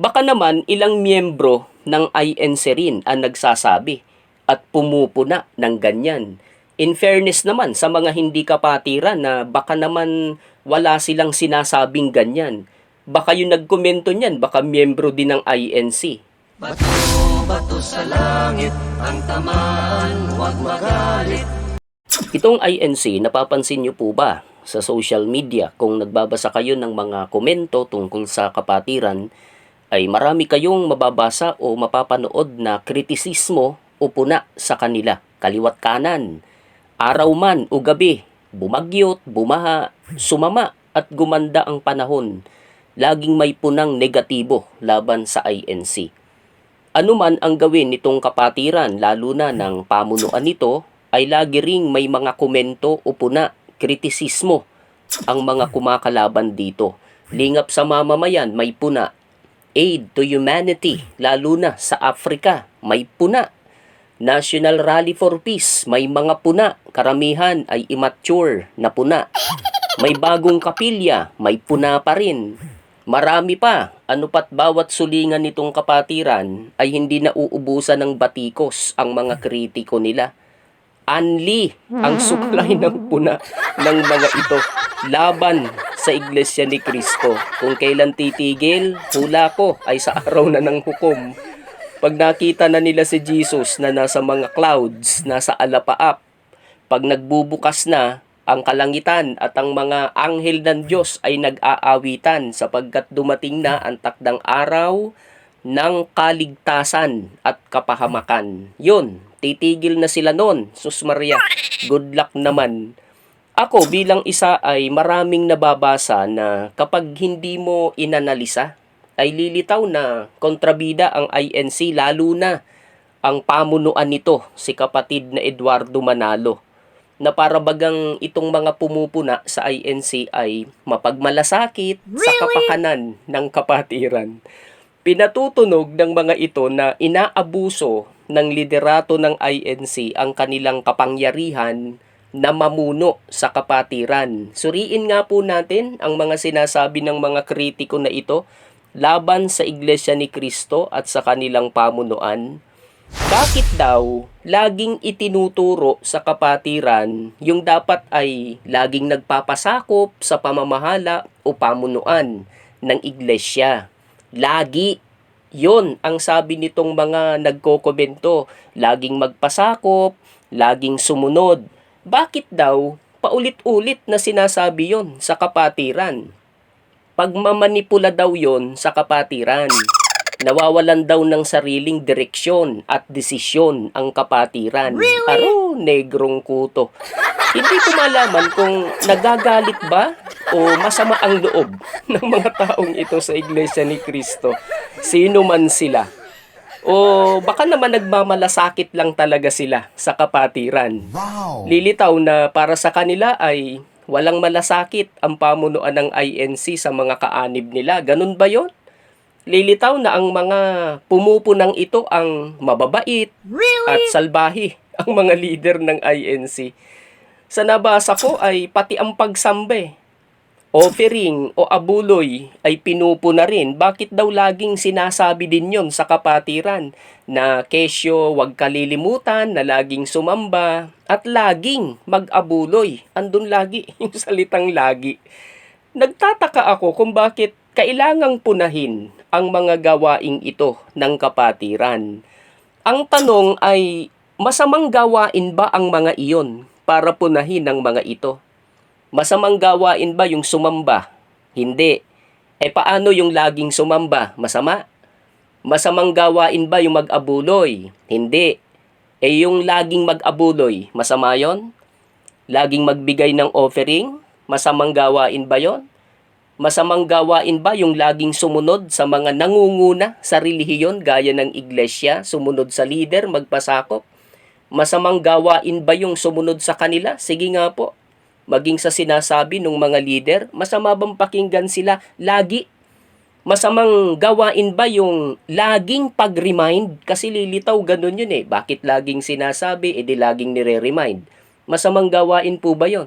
Baka naman ilang miyembro ng INC rin ang nagsasabi at pumupuna ng ganyan. In fairness naman sa mga hindi kapatiran na baka naman wala silang sinasabing ganyan. Baka yung nagkomento niyan, baka miyembro din ng INC. Bato, bato sa langit, ang tamaan, huwag magalit. Itong INC, napapansin niyo po ba sa social media kung nagbabasa kayo ng mga komento tungkol sa kapatiran, ay marami kayong mababasa o mapapanood na kritisismo o puna sa kanila, kaliwat kanan, araw man o gabi, bumagyot, bumaha, sumama at gumanda ang panahon, laging may punang negatibo laban sa INC. Ano man ang gawin nitong kapatiran, lalo na ng pamunuan nito, ay lagi ring may mga komento o puna, kritisismo ang mga kumakalaban dito. Lingap sa mamamayan, may puna. Aid to humanity, lalo na sa Africa, may puna. National Rally for Peace, may mga puna. Karamihan ay immature na puna. May bagong kapilya, may puna pa rin. Marami pa, ano pat bawat sulingan nitong kapatiran ay hindi nauubusan ng batikos ang mga kritiko nila. Anli ang supply ng puna ng mga ito laban sa Iglesia ni Kristo. Kung kailan titigil, hula ko ay sa araw na ng hukom. Pag nakita na nila si Jesus na nasa mga clouds, nasa alapaap, pag nagbubukas na ang kalangitan at ang mga anghel ng Diyos ay nag-aawitan sapagkat dumating na ang takdang araw ng kaligtasan at kapahamakan. Yun, titigil na sila noon. Sus Maria, good luck naman. Ako bilang isa ay maraming nababasa na kapag hindi mo inanalisa, ay lilitaw na kontrabida ang INC lalo na ang pamunuan nito, si kapatid na Eduardo Manalo na para bagang itong mga pumupuna sa INC ay mapagmalasakit sa kapakanan ng kapatiran. Pinatutunog ng mga ito na inaabuso ng liderato ng INC ang kanilang kapangyarihan na mamuno sa kapatiran. Suriin nga po natin ang mga sinasabi ng mga kritiko na ito laban sa Iglesia ni Kristo at sa kanilang pamunuan. Bakit daw laging itinuturo sa kapatiran yung dapat ay laging nagpapasakop sa pamamahala o pamunuan ng iglesia? Lagi. Yon ang sabi nitong mga nagkokomento. Laging magpasakop, laging sumunod. Bakit daw paulit-ulit na sinasabi yon sa kapatiran? Pagmamanipula daw yon sa kapatiran nawawalan daw ng sariling direksyon at desisyon ang kapatiran. Really? Aro, negrong kuto. Hindi ko malaman kung nagagalit ba o masama ang loob ng mga taong ito sa Iglesia ni Kristo. Sino man sila. O baka naman nagmamalasakit lang talaga sila sa kapatiran. Wow! Lilitaw na para sa kanila ay walang malasakit ang pamunuan ng INC sa mga kaanib nila. Ganun ba yon? Lilitaw na ang mga pumupunang ito ang mababait Really? at salbahi ang mga leader ng INC. Sa nabasa ko ay pati ang pagsambe, offering o abuloy ay pinupuna rin. Bakit daw laging sinasabi din yon sa kapatiran na kesyo wag kalilimutan na laging sumamba at laging mag-abuloy. Andun lagi yung salitang lagi. Nagtataka ako kung bakit kailangang punahin ang mga gawaing ito ng kapatiran. Ang tanong ay, masamang gawain ba ang mga iyon para punahin ang mga ito? Masamang gawain ba yung sumamba? Hindi. E paano yung laging sumamba? Masama? Masamang gawain ba yung mag-abuloy? Hindi. E yung laging mag-abuloy, masama yon? Laging magbigay ng offering? Masamang gawain ba yon? Masamang gawain ba yung laging sumunod sa mga nangunguna sa relihiyon gaya ng iglesia, sumunod sa leader, magpasakop? Masamang gawain ba yung sumunod sa kanila? Sige nga po. Maging sa sinasabi ng mga leader, masama bang pakinggan sila lagi? Masamang gawain ba yung laging pag-remind? Kasi lilitaw ganun yun eh. Bakit laging sinasabi, edi laging nire-remind? Masamang gawain po ba yon?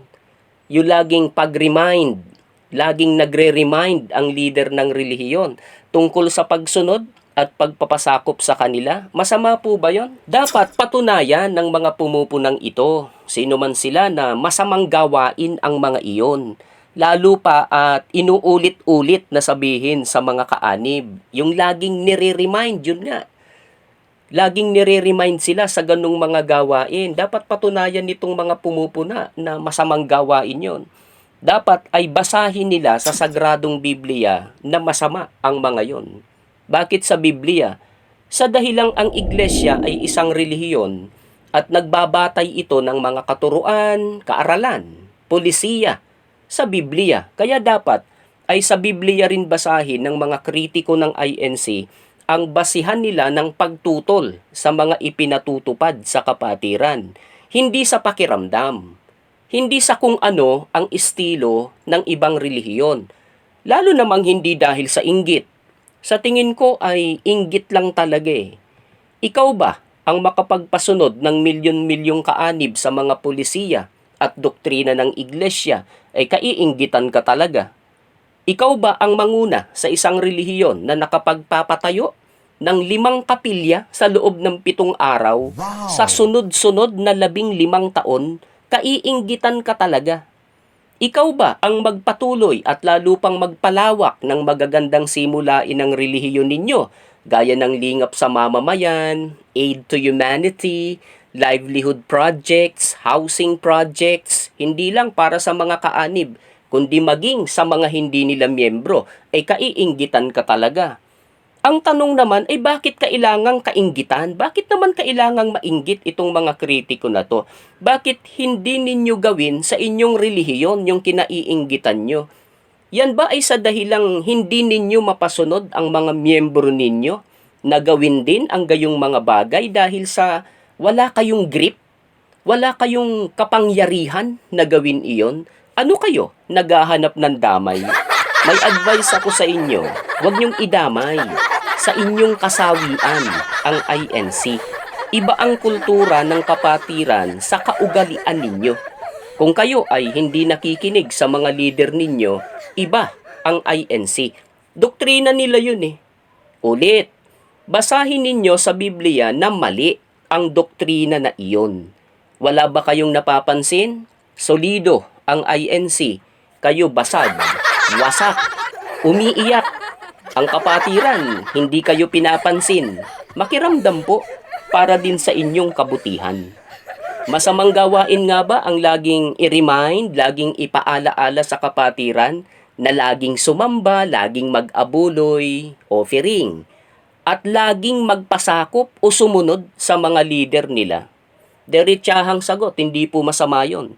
Yung laging pag-remind, laging nagre-remind ang leader ng relihiyon tungkol sa pagsunod at pagpapasakop sa kanila? Masama po ba yon? Dapat patunayan ng mga pumupunang ito, sino man sila na masamang gawain ang mga iyon. Lalo pa at inuulit-ulit na sabihin sa mga kaanib, yung laging nire-remind, yun nga, laging nire-remind sila sa ganung mga gawain. Dapat patunayan nitong mga pumupuna na masamang gawain yon. Dapat ay basahin nila sa sagradong Biblia na masama ang mga yon. Bakit sa Biblia? Sa dahilang ang iglesia ay isang relihiyon at nagbabatay ito ng mga katuruan, kaaralan, polisiya sa Biblia. Kaya dapat ay sa Biblia rin basahin ng mga kritiko ng INC ang basihan nila ng pagtutol sa mga ipinatutupad sa kapatiran, hindi sa pakiramdam, hindi sa kung ano ang estilo ng ibang relihiyon, lalo namang hindi dahil sa inggit. Sa tingin ko ay inggit lang talaga eh. Ikaw ba ang makapagpasunod ng milyon-milyong kaanib sa mga polisiya at doktrina ng iglesia ay kaiinggitan ka talaga? Ikaw ba ang manguna sa isang relihiyon na nakapagpapatayo ng limang kapilya sa loob ng pitong araw sa sunod-sunod na labing limang taon, kaiinggitan ka talaga. Ikaw ba ang magpatuloy at lalo pang magpalawak ng magagandang simulain ng relihiyon ninyo, gaya ng lingap sa mamamayan, aid to humanity, livelihood projects, housing projects, hindi lang para sa mga kaanib, kundi maging sa mga hindi nila miyembro, ay kaiinggitan ka talaga. Ang tanong naman ay bakit kailangang kainggitan? Bakit naman kailangang mainggit itong mga kritiko na to? Bakit hindi ninyo gawin sa inyong relihiyon yung kinaiinggitan nyo? Yan ba ay sa dahilang hindi ninyo mapasunod ang mga miyembro ninyo na gawin din ang gayong mga bagay dahil sa wala kayong grip? Wala kayong kapangyarihan na gawin iyon? Ano kayo? Naghahanap ng damay? May advice ako sa inyo, huwag niyong idamay sa inyong kasawian ang INC. Iba ang kultura ng kapatiran sa kaugalian ninyo. Kung kayo ay hindi nakikinig sa mga leader ninyo, iba ang INC. Doktrina nila yun eh. Ulit, basahin ninyo sa Biblia na mali ang doktrina na iyon. Wala ba kayong napapansin? Solido ang INC. Kayo basag, wasak, umiiyak. Ang kapatiran, hindi kayo pinapansin. Makiramdam po para din sa inyong kabutihan. Masamang gawain nga ba ang laging i-remind, laging ipaalaala sa kapatiran na laging sumamba, laging mag-abuloy, offering, at laging magpasakop o sumunod sa mga leader nila? Diretsahang sagot, hindi po masama yon.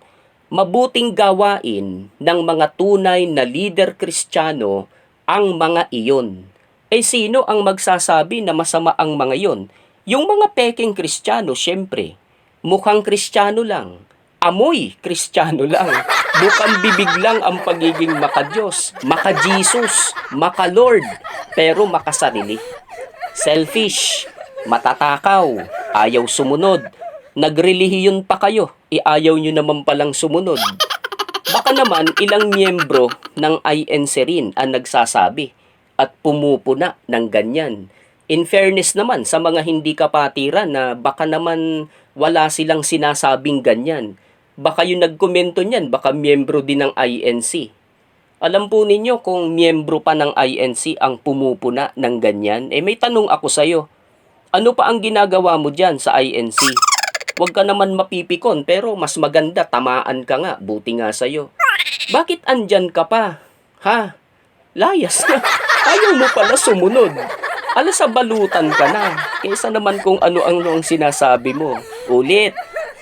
Mabuting gawain ng mga tunay na leader kristyano ang mga iyon. Eh sino ang magsasabi na masama ang mga iyon? Yung mga peking kristyano, syempre. Mukhang kristyano lang. Amoy kristyano lang. Bukang bibig lang ang pagiging maka-Diyos, maka-Jesus, maka-Lord, pero makasarili. Selfish, matatakaw, ayaw sumunod. Nagrelihiyon pa kayo, iayaw nyo naman palang sumunod. Baka naman ilang miyembro ng INC rin ang nagsasabi at pumupuna ng ganyan. In fairness naman sa mga hindi kapatiran na baka naman wala silang sinasabing ganyan. Baka yung nagkomento niyan, baka miyembro din ng INC. Alam po ninyo kung miyembro pa ng INC ang pumupuna ng ganyan? Eh may tanong ako sa'yo. Ano pa ang ginagawa mo dyan sa INC? Huwag ka naman mapipikon pero mas maganda tamaan ka nga, buti nga sa'yo. Bakit andyan ka pa? Ha? Layas na. Ayaw mo pala sumunod. Ala sa balutan ka na. Kaysa naman kung ano-ano ang sinasabi mo. Ulit,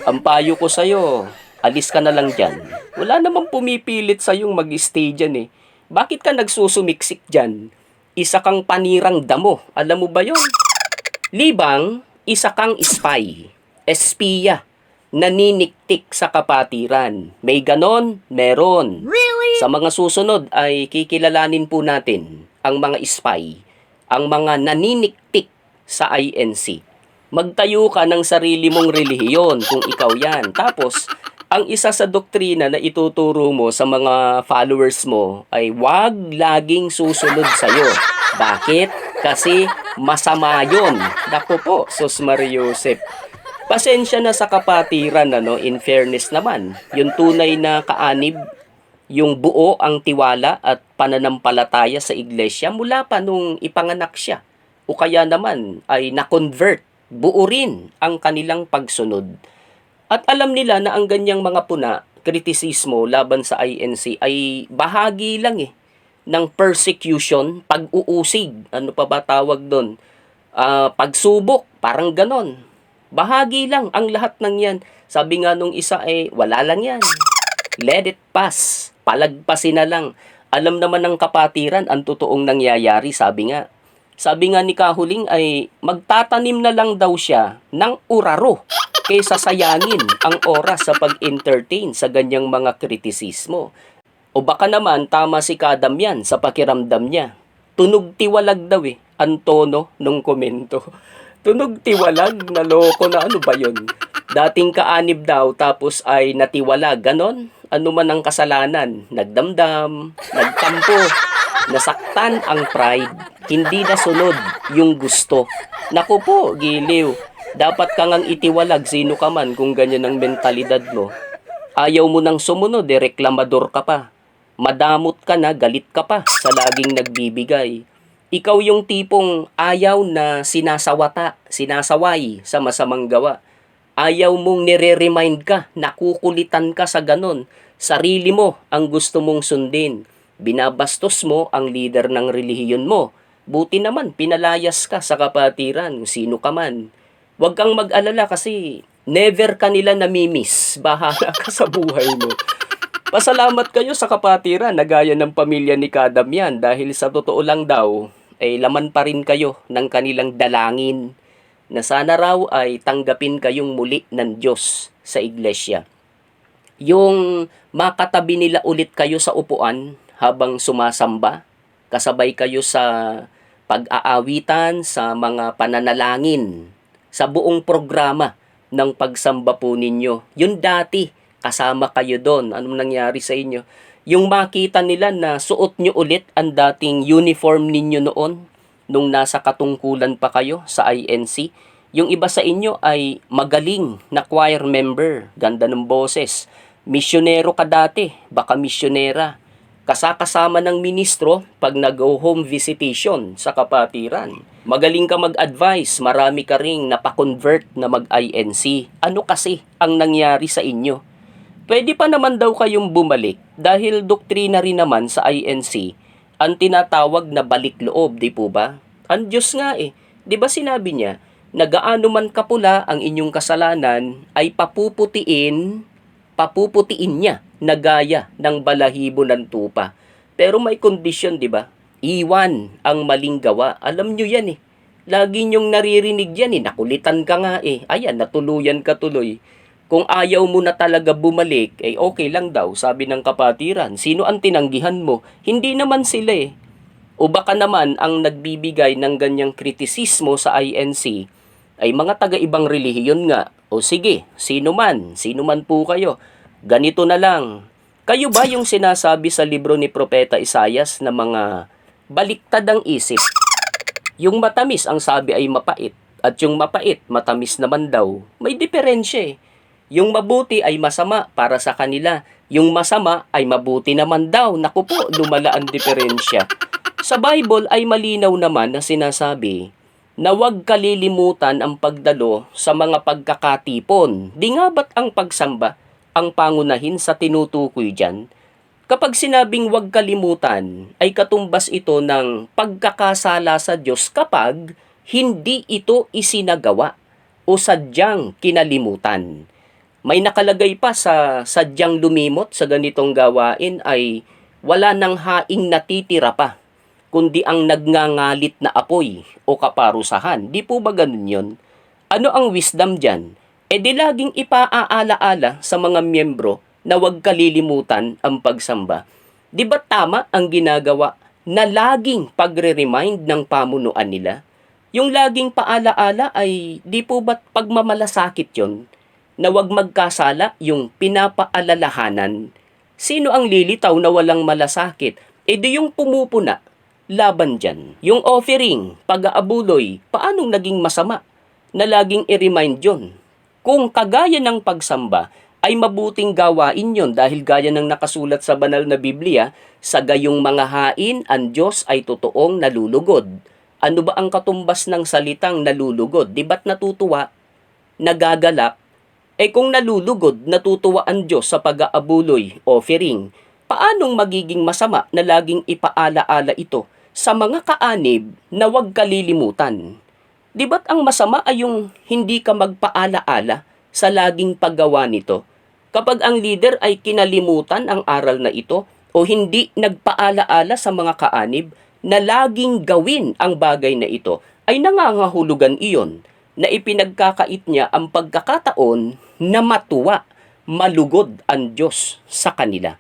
ang payo ko sa'yo, alis ka na lang dyan. Wala namang pumipilit sa'yong mag-stay dyan eh. Bakit ka nagsusumiksik dyan? Isa kang panirang damo. Alam mo ba yon? Libang, isa kang spy. Espiya. Naniniktik sa kapatiran. May ganon? Meron. Really? Sa mga susunod ay kikilalanin po natin ang mga spy, ang mga naniniktik sa INC. Magtayo ka ng sarili mong relihiyon kung ikaw yan. Tapos, ang isa sa doktrina na ituturo mo sa mga followers mo ay wag laging susunod sa'yo. Bakit? Kasi masama yon. Naku po, Sus Mariusep. Pasensya na sa kapatiran, ano, in fairness naman. Yung tunay na kaanib, yung buo ang tiwala at pananampalataya sa iglesia mula pa nung ipanganak siya. O kaya naman ay na-convert, buo rin ang kanilang pagsunod. At alam nila na ang ganyang mga puna, kritisismo laban sa INC ay bahagi lang eh ng persecution, pag-uusig, ano pa ba tawag doon? Ah, pagsubok, parang ganon. Bahagi lang ang lahat ng yan. Sabi nga nung isa eh, wala lang yan. Let it pass. Palagpasin na lang. Alam naman ng kapatiran ang totoong nangyayari, sabi nga. Sabi nga ni Kahuling ay magtatanim na lang daw siya ng uraro kaysa sayangin ang oras sa pag-entertain sa ganyang mga kritisismo. O baka naman tama si Kadam yan sa pakiramdam niya. Tunog tiwalag daw eh, ang tono nung komento. Tunog tiwalag, naloko na ano ba yun? Dating kaanib daw tapos ay natiwalag, ganon? Ano man ang kasalanan? Nagdamdam, nagtampo, nasaktan ang pride, hindi nasunod yung gusto. Naku po, giliw. Dapat ka ngang itiwalag sino ka man kung ganyan ang mentalidad mo. Ayaw mo nang sumunod, eh, reklamador ka pa. Madamot ka na, galit ka pa sa laging nagbibigay. Ikaw yung tipong ayaw na sinasawata, sinasaway sa masamang gawa. Ayaw mong nire-remind ka, nakukulitan ka sa ganon. Sarili mo ang gusto mong sundin. Binabastos mo ang leader ng relihiyon mo. Buti naman, pinalayas ka sa kapatiran, sino ka man. Huwag kang mag-alala kasi never ka nila namimiss. Bahala ka sa buhay mo. Pasalamat kayo sa kapatiran na gaya ng pamilya ni Kadam yan dahil sa totoo lang daw, ay laman pa rin kayo ng kanilang dalangin na sana raw ay tanggapin kayong muli ng Diyos sa iglesia. Yung makatabi nila ulit kayo sa upuan habang sumasamba, kasabay kayo sa pag-aawitan, sa mga pananalangin, sa buong programa ng pagsamba po ninyo. Yun dati, kasama kayo doon. Anong nangyari sa inyo? Yung makita nila na suot nyo ulit ang dating uniform ninyo noon nung nasa katungkulan pa kayo sa INC. Yung iba sa inyo ay magaling na choir member, ganda ng boses. Misyonero ka dati, baka misyonera. Kasakasama ng ministro pag nag-go home visitation sa kapatiran. Magaling ka mag-advise, marami ka ring napakonvert na mag-INC. Ano kasi ang nangyari sa inyo? Pwede pa naman daw kayong bumalik dahil doktrina rin naman sa INC ang tinatawag na balik loob, di po ba? Ang Diyos nga eh. Di ba sinabi niya, na gaano man kapula ang inyong kasalanan ay papuputiin, papuputiin niya na gaya ng balahibo ng tupa. Pero may kondisyon, di ba? Iwan ang maling gawa. Alam nyo yan eh. Lagi nyong naririnig yan eh. Nakulitan ka nga eh. Ayan, natuluyan ka tuloy. Kung ayaw mo na talaga bumalik, eh okay lang daw, sabi ng kapatiran. Sino ang tinanggihan mo? Hindi naman sila eh. O baka naman ang nagbibigay ng ganyang kritisismo sa INC ay mga taga-ibang relihiyon nga. O sige, sino man, sino man po kayo. Ganito na lang. Kayo ba yung sinasabi sa libro ni Propeta Isayas na mga baliktad ang isip? Yung matamis ang sabi ay mapait at yung mapait matamis naman daw. May diferensya eh. Yung mabuti ay masama para sa kanila. Yung masama ay mabuti naman daw. Naku po, lumala ang diferensya. Sa Bible ay malinaw naman na sinasabi na huwag kalilimutan ang pagdalo sa mga pagkakatipon. Di nga ba't ang pagsamba ang pangunahin sa tinutukoy dyan? Kapag sinabing huwag kalimutan, ay katumbas ito ng pagkakasala sa Diyos kapag hindi ito isinagawa o sadyang kinalimutan. May nakalagay pa sa sadyang lumimot sa ganitong gawain ay wala nang haing natitira pa, kundi ang nagngangalit na apoy o kaparusahan. Di po ba ganun yun? Ano ang wisdom dyan? E di laging ipaaala-ala sa mga miyembro na huwag kalilimutan ang pagsamba. Di ba tama ang ginagawa na laging pagre-remind ng pamunuan nila? Yung laging paala-ala ay di po ba't pagmamalasakit yon? Na wag magkasala yung pinapaalalahanan. Sino ang lilitaw na walang malasakit? E di yung pumupuna, laban dyan. Yung offering, pag-aabuloy, paanong naging masama? Na laging i-remind yon. Kung kagaya ng pagsamba, ay mabuting gawain yon dahil gaya ng nakasulat sa banal na Biblia, sa gayong mga hain, ang Diyos ay totoong nalulugod. Ano ba ang katumbas ng salitang nalulugod? Di ba't natutuwa? Nagagalak? Eh kung nalulugod, natutuwa ang Diyos sa pag-aabuloy, offering, paanong magiging masama na laging ipaalaala ito sa mga kaanib na huwag kalilimutan? Di ba't ang masama ay yung hindi ka magpaalaala sa laging paggawa nito? Kapag ang leader ay kinalimutan ang aral na ito o hindi nagpaalaala sa mga kaanib na laging gawin ang bagay na ito, ay nangangahulugan iyon na ipinagkakait niya ang pagkakataon na matuwa, malugod ang Diyos sa kanila.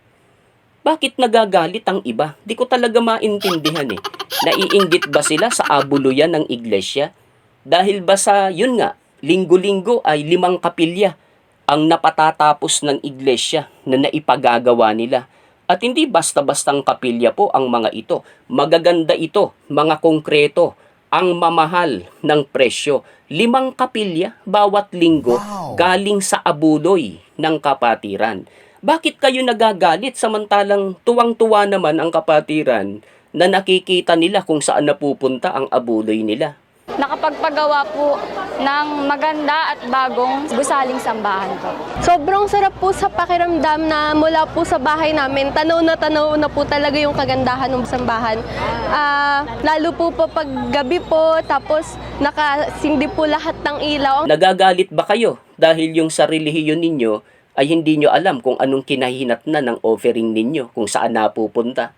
Bakit nagagalit ang iba? Di ko talaga maintindihan eh. Naiinggit ba sila sa abuluyan ng iglesia? Dahil ba sa, yun nga, linggo-linggo ay limang kapilya ang napatatapos ng iglesia na naipagagawa nila. At hindi basta-bastang kapilya po ang mga ito. Magaganda ito, mga konkreto, ang mamahal ng presyo. Limang kapilya bawat linggo galing sa abuloy ng kapatiran. Bakit kayo nagagalit samantalang tuwang-tuwa naman ang kapatiran na nakikita nila kung saan napupunta ang abuloy nila? Nakapagpagawa po ng maganda at bagong gusaling sambahan po. Sobrang sarap po sa pakiramdam na mula po sa bahay namin, tanaw na tanaw na po talaga yung kagandahan ng sambahan. Ah, lalo po po pag gabi po, tapos nakasindi po lahat ng ilaw. Nagagalit ba kayo dahil yung sa relihiyon ninyo ay hindi nyo alam kung anong kinahinatnan ng offering ninyo, kung saan napupunta?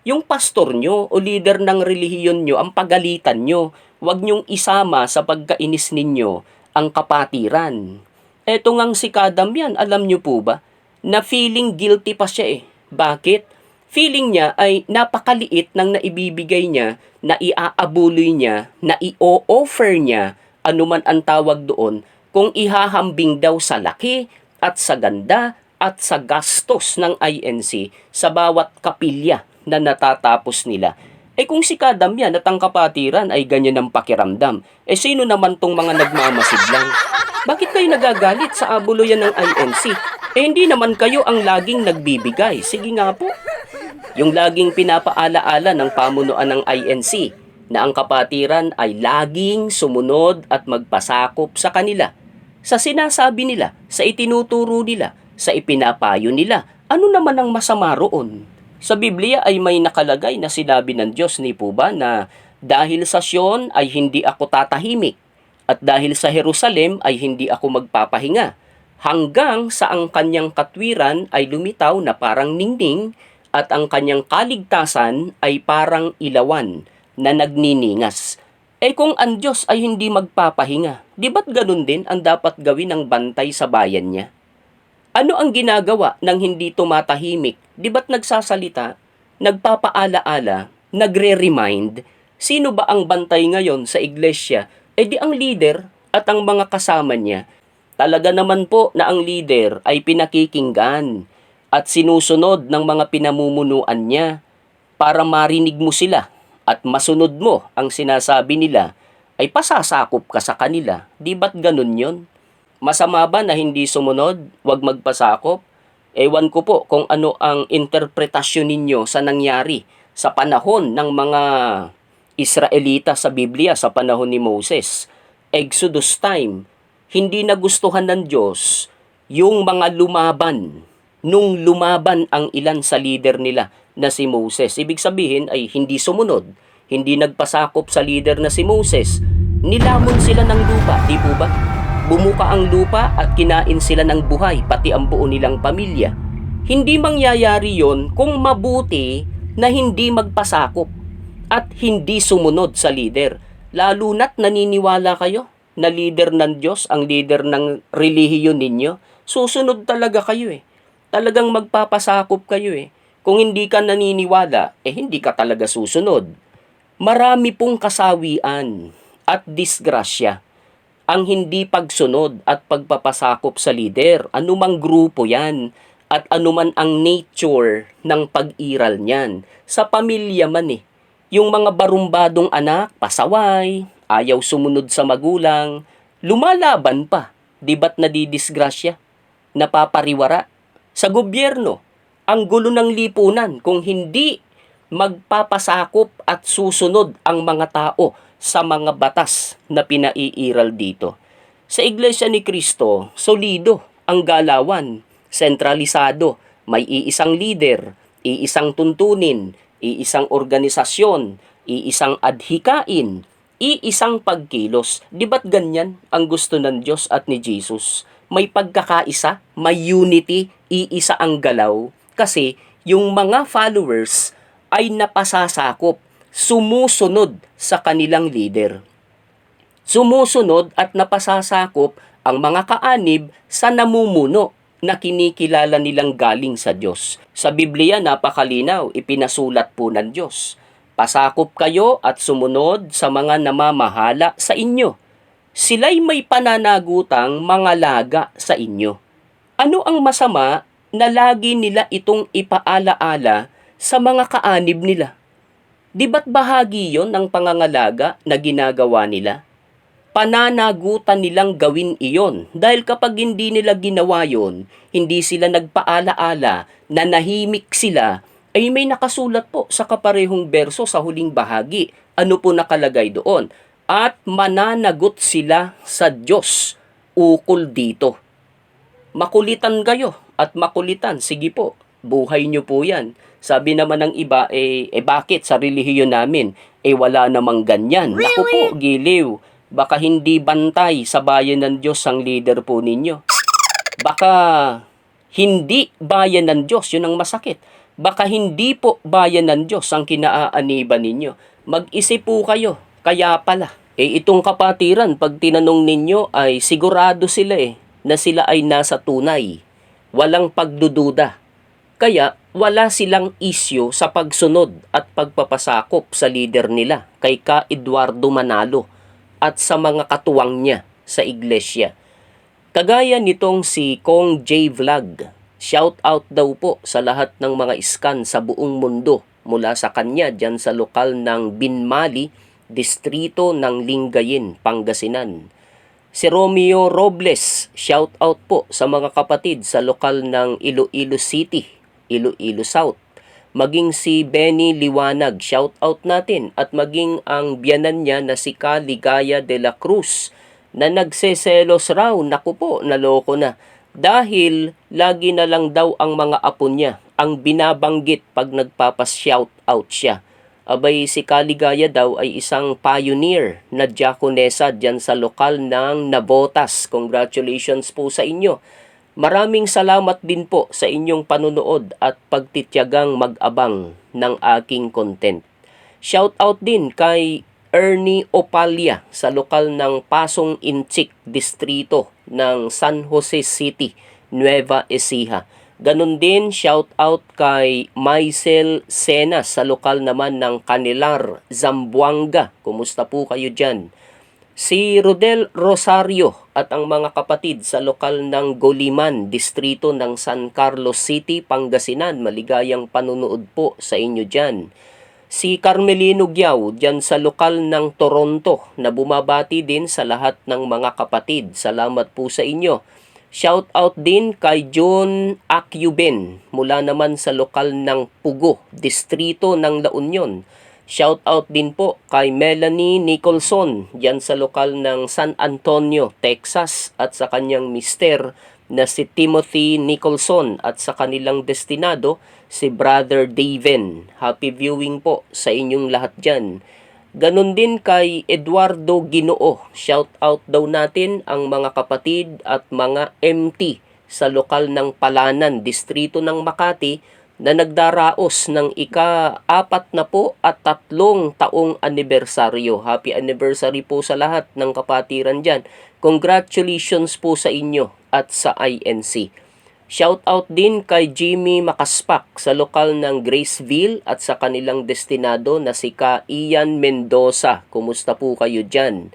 Yung pastor nyo o leader ng relihiyon nyo ang pagalitan nyo, huwag nyong isama sa pagkainis ninyo ang kapatiran. Eto ngang si Kadam yan, alam nyo po ba, na feeling guilty pa siya eh. Bakit? Feeling niya ay napakaliit ng naibibigay niya, na iaabuloy niya, na i-offer niya, anuman ang tawag doon, kung ihahambing daw sa laki at sa ganda at sa gastos ng INC sa bawat kapilya na natatapos nila. Eh kung si Kadam yan at ang kapatiran ay ganyan ang pakiramdam, eh sino naman tong mga nagmamasid lang? Bakit kayo nagagalit sa abuluyan ng INC? Eh hindi naman kayo ang laging nagbibigay. Sige nga po. Yung laging pinapaalaala ng pamunuan ng INC na ang kapatiran ay laging sumunod at magpasakop sa kanila. Sa sinasabi nila, sa itinuturo nila, sa ipinapayo nila, ano naman ang masama roon? Sa Biblia ay may nakalagay na sinabi ng Diyos ni po ba na dahil sa Sion ay hindi ako tatahimik at dahil sa Jerusalem ay hindi ako magpapahinga hanggang sa ang kanyang katwiran ay lumitaw na parang ningning at ang kanyang kaligtasan ay parang ilawan na nagniningas. Eh kung ang Diyos ay hindi magpapahinga, di ba't ganun din ang dapat gawin ng bantay sa bayan niya? Ano ang ginagawa ng hindi tumatahimik? Di ba't nagsasalita, nagpapaala-ala, nagre-remind? Sino ba ang bantay ngayon sa iglesia? E di ang leader at ang mga kasama niya. Talaga naman po na ang leader ay pinakikinggan at sinusunod ng mga pinamumunuan niya para marinig mo sila at masunod mo ang sinasabi nila ay pasasakop ka sa kanila. Di ba't ganun yon? Masama ba na hindi sumunod? Huwag magpasakop? Ewan ko po kung ano ang interpretasyon ninyo sa nangyari sa panahon ng mga Israelita sa Biblia sa panahon ni Moses. Exodus time, hindi nagustuhan ng Diyos yung mga lumaban. Nung lumaban ang ilan sa leader nila na si Moses. Ibig sabihin ay hindi sumunod, hindi nagpasakop sa leader na si Moses. Nilamon sila ng lupa, di po ba? Bumuka ang lupa at kinain sila ng buhay, pati ang buo nilang pamilya. Hindi mangyayari yon kung mabuti na hindi magpasakop at hindi sumunod sa leader. Lalo na't naniniwala kayo na leader ng Diyos, ang leader ng relihiyon ninyo, susunod talaga kayo eh. Talagang magpapasakop kayo eh. Kung hindi ka naniniwala, eh hindi ka talaga susunod. Marami pong kasawian at disgrasya ang hindi pagsunod at pagpapasakop sa leader. Anumang grupo yan at anuman ang nature ng pag-iral niyan. Sa pamilya man eh. Yung mga barumbadong anak, pasaway, ayaw sumunod sa magulang, lumalaban pa. Di ba't nadidisgrasya? Napapariwara? Sa gobyerno, ang gulo ng lipunan kung hindi magpapasakop at susunod ang mga tao sa mga batas na pinaiiral dito. Sa Iglesia ni Kristo, solido ang galawan, sentralisado, may iisang leader, iisang tuntunin, iisang organisasyon, iisang adhikain, iisang pagkilos. Di ba't ganyan ang gusto ng Diyos at ni Jesus? May pagkakaisa, may unity, iisa ang galaw. Kasi yung mga followers ay napasasakop, sumusunod sa kanilang leader. Sumusunod at napasasakop ang mga kaanib sa namumuno na kinikilala nilang galing sa Diyos. Sa Biblia, napakalinaw, ipinasulat po ng Diyos. Pasakop kayo at sumunod sa mga namamahala sa inyo. Sila'y may pananagutang mga laga sa inyo. Ano ang masama na lagi nila itong ipaalaala sa mga kaanib nila? Di ba't bahagi yon ng pangangalaga na ginagawa nila? Pananagutan nilang gawin iyon dahil kapag hindi nila ginawa yon, hindi sila nagpaalaala na nahimik sila ay may nakasulat po sa kaparehong berso sa huling bahagi. Ano po nakalagay doon? At mananagot sila sa Diyos ukol dito. Makulitan kayo at makulitan. Sige po, buhay nyo po yan. Sabi naman ng iba, eh, eh bakit sa relihiyon namin? Eh wala namang ganyan. Naku po, giliw. Baka hindi bantay sa bayan ng Diyos ang leader po ninyo. Baka hindi bayan ng Diyos, yun ang masakit. Baka hindi po bayan ng Diyos ang kinaaaniban ninyo. Mag-isip po kayo, kaya pala. Eh itong kapatiran, pag tinanong ninyo ay sigurado sila eh, na sila ay nasa tunay. Walang pagdududa. Kaya wala silang isyo sa pagsunod at pagpapasakop sa leader nila kay Ka Eduardo Manalo at sa mga katuwang niya sa iglesia. Kagaya nitong si Kong J. Vlog, shout out daw po sa lahat ng mga iskan sa buong mundo mula sa kanya dyan sa lokal ng Binmali, distrito ng Lingayen, Pangasinan. Si Romeo Robles, shout out po sa mga kapatid sa lokal ng Iloilo City, Iloilo South. Maging si Benny Liwanag, shout out natin. At maging ang biyanan niya na si Caligaya de la Cruz na nagseselos raw, naku po, naloko na. Dahil lagi na lang daw ang mga apo niya ang binabanggit pag nagpapas-shout out siya. Abay si Caligaya daw ay isang pioneer na diakonesa dyan sa lokal ng Nabotas. Congratulations po sa inyo. Maraming salamat din po sa inyong panunood at pagtityagang mag-abang ng aking content. Shout out din kay Ernie Opalia sa lokal ng Pasong Inchik Distrito ng San Jose City, Nueva Ecija. Ganon din shout out kay Maisel Sena sa lokal naman ng Canilar, Zamboanga. Kumusta po kayo dyan? Si Rodel Rosario at ang mga kapatid sa lokal ng Goliman, distrito ng San Carlos City, Pangasinan. Maligayang panunood po sa inyo dyan. Si Carmelino Giao dyan sa lokal ng Toronto na bumabati din sa lahat ng mga kapatid. Salamat po sa inyo. Shout out din kay John Acuben mula naman sa lokal ng Pugo, distrito ng La Union. Shout out din po kay Melanie Nicholson diyan sa lokal ng San Antonio, Texas at sa kanyang mister na si Timothy Nicholson at sa kanilang destinado si Brother Daven. Happy viewing po sa inyong lahat dyan. Ganon din kay Eduardo Ginoo. Shout out daw natin ang mga kapatid at mga MT sa lokal ng Palanan, distrito ng Makati na nagdaraos ng ika-apat na po at tatlong taong anibersaryo. Happy anniversary po sa lahat ng kapatiran dyan. Congratulations po sa inyo at sa INC. Shout out din kay Jimmy Makaspak sa lokal ng Graceville at sa kanilang destinado na si Ka Ian Mendoza. Kumusta po kayo dyan?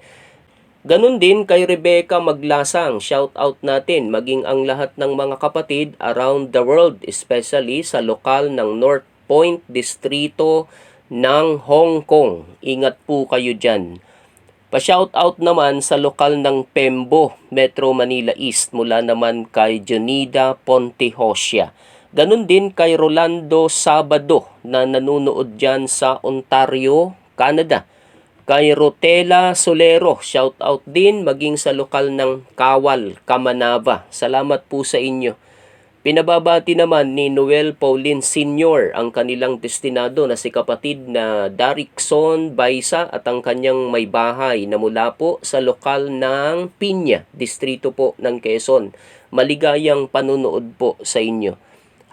Ganun din kay Rebecca Maglasang, shout out natin, maging ang lahat ng mga kapatid around the world, especially sa lokal ng North Point Distrito ng Hong Kong. Ingat po kayo dyan. Pa-shout out naman sa lokal ng Pembo, Metro Manila East mula naman kay Jonida Pontehosia. Ganun din kay Rolando Sabado na nanonood dyan sa Ontario, Canada. Kay Rotela Solero, shout out din maging sa lokal ng Kawal, Kamanava. Salamat po sa inyo. Pinababati naman ni Noel Pauline Sr. ang kanilang destinado na si kapatid na Darikson Baisa at ang kanyang may bahay na mula po sa lokal ng Pinya, distrito po ng Quezon. Maligayang panunood po sa inyo.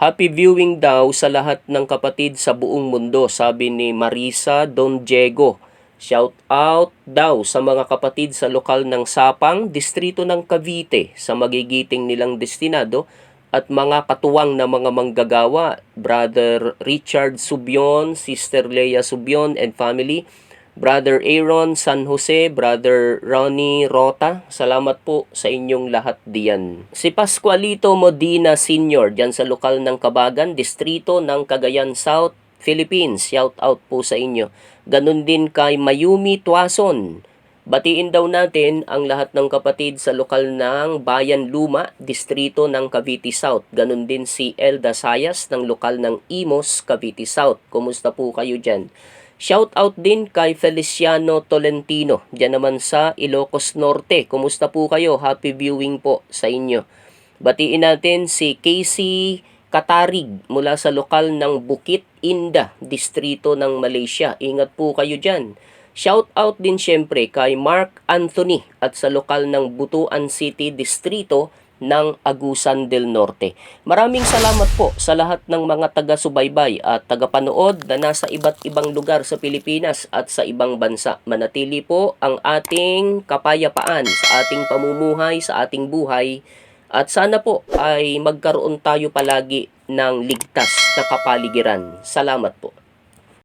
Happy viewing daw sa lahat ng kapatid sa buong mundo, sabi ni Marisa Don Diego. Shout out daw sa mga kapatid sa lokal ng Sapang, distrito ng Cavite sa magigiting nilang destinado at mga katuwang na mga manggagawa, Brother Richard Subion, Sister Leia Subion and family, Brother Aaron San Jose, Brother Ronnie Rota, salamat po sa inyong lahat diyan. Si Pascualito Modina Sr. dyan sa lokal ng Kabagan, distrito ng Cagayan South, Philippines. Shout out po sa inyo. Ganun din kay Mayumi Tuason. Batiin daw natin ang lahat ng kapatid sa lokal ng Bayan Luma, distrito ng Cavite South. Ganun din si Elda Sayas ng lokal ng Imos, Cavite South. Kumusta po kayo dyan? Shout out din kay Feliciano Tolentino, dyan naman sa Ilocos Norte. Kumusta po kayo? Happy viewing po sa inyo. Batiin natin si Casey Katarig mula sa lokal ng Bukit Inda, distrito ng Malaysia. Ingat po kayo dyan. Shout out din syempre kay Mark Anthony at sa lokal ng Butuan City Distrito ng Agusan del Norte. Maraming salamat po sa lahat ng mga taga-subaybay at tagapanood na nasa iba't ibang lugar sa Pilipinas at sa ibang bansa. Manatili po ang ating kapayapaan sa ating pamumuhay, sa ating buhay at sana po ay magkaroon tayo palagi ng ligtas na kapaligiran. Salamat po.